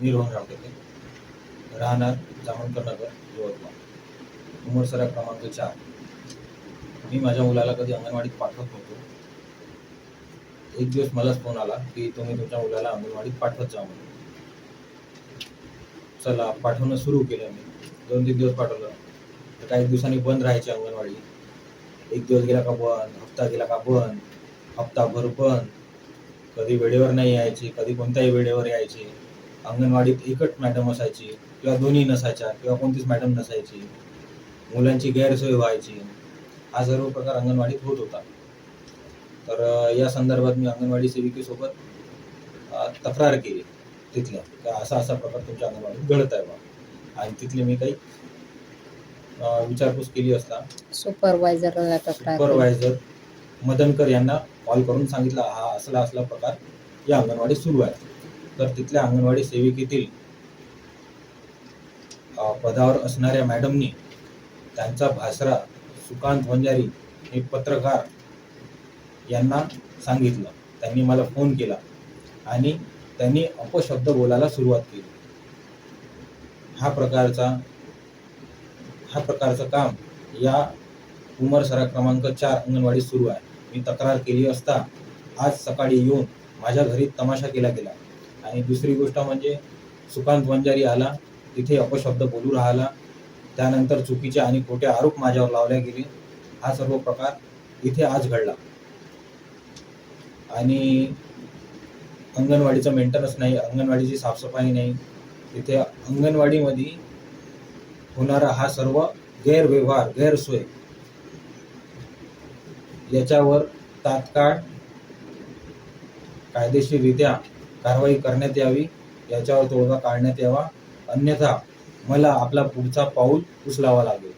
मी रोहन रामटेके राहणार जामणकर नगर यवतमाळ उमरसरा क्रमांक चार. मी माझ्या मुलाला कधी अंगणवाडीत पाठवत नव्हतो. एक दिवस मलाच फोन आला की तुम्ही तुमच्या मुलाला अंगणवाडीत पाठवत जा म्हणून. चला पाठवणं सुरू केलं मी. दोन तीन दिवस पाठवलं. तर काही दिवसांनी बंद राहायची अंगणवाडी. एक दिवस गेला का बंद हप्ता गेला का बंद हप्ताभर बंद. कधी वेळेवर नाही यायची कधी कोणत्याही वेळेवर यायची. अंगणवाडीत एकच मॅडम असायची किंवा दोन्ही नसायच्या किंवा कोणतीच मॅडम नसायची. मुलांची गैरसोय व्हायची. हा सर्व प्रकार अंगणवाडीत होत होता. तर या संदर्भात मी अंगणवाडी सेविकेसोबत तक्रार केली तिथल्या. का असा असा प्रकार तुमच्या अंगणवाडीत घडत आहे बा. आणि तिथले मी काही विचारपूस केली असता. केली. सुपरवायझर मदनकर यांना कॉल करून सांगितला हा असला असला प्रकार या अंगणवाडीत सुरू आहे. तर तिथल्या अंगणवाडी सेविकेतील पदावर असणाऱ्या मॅडमनी त्यांचा भासरा सुकांत वंजारी हे पत्रकार यांना सांगितलं. त्यांनी मला फोन केला आणि त्यांनी अपशब्द बोलायला सुरुवात केली. हा प्रकारचा हा प्रकारचं काम या उमर सरा क्रमांक चार अंगणवाडी सुरू आहे. मी तक्रार केली असता आज सकाळी येऊन माझ्या घरी तमाशा केला गेला. आणि दुसरी गोष्ट म्हणजे सुकांत वंजारी आला तिथे अपशब्द बोलू राहिला. त्यानंतर चुकीचे आणि खोटे आरोप माझ्यावर लावले गेले. हा सर्व प्रकार इथे आज घडला. आणि अंगणवाडीचं मेंटेनन्स नाही अंगणवाडीची साफसफाई नाही. तिथे अंगणवाडीमध्ये होणारा हा सर्व गैरव्यवहार गैरसोय याच्यावर तात्काळ कायदेशीररित्या कारवाई करण्यात यावी याच्यावर तोडगा काढण्यात यावा. अन्यथा मला आपला पुढचा पाऊल उचलावा लागेल.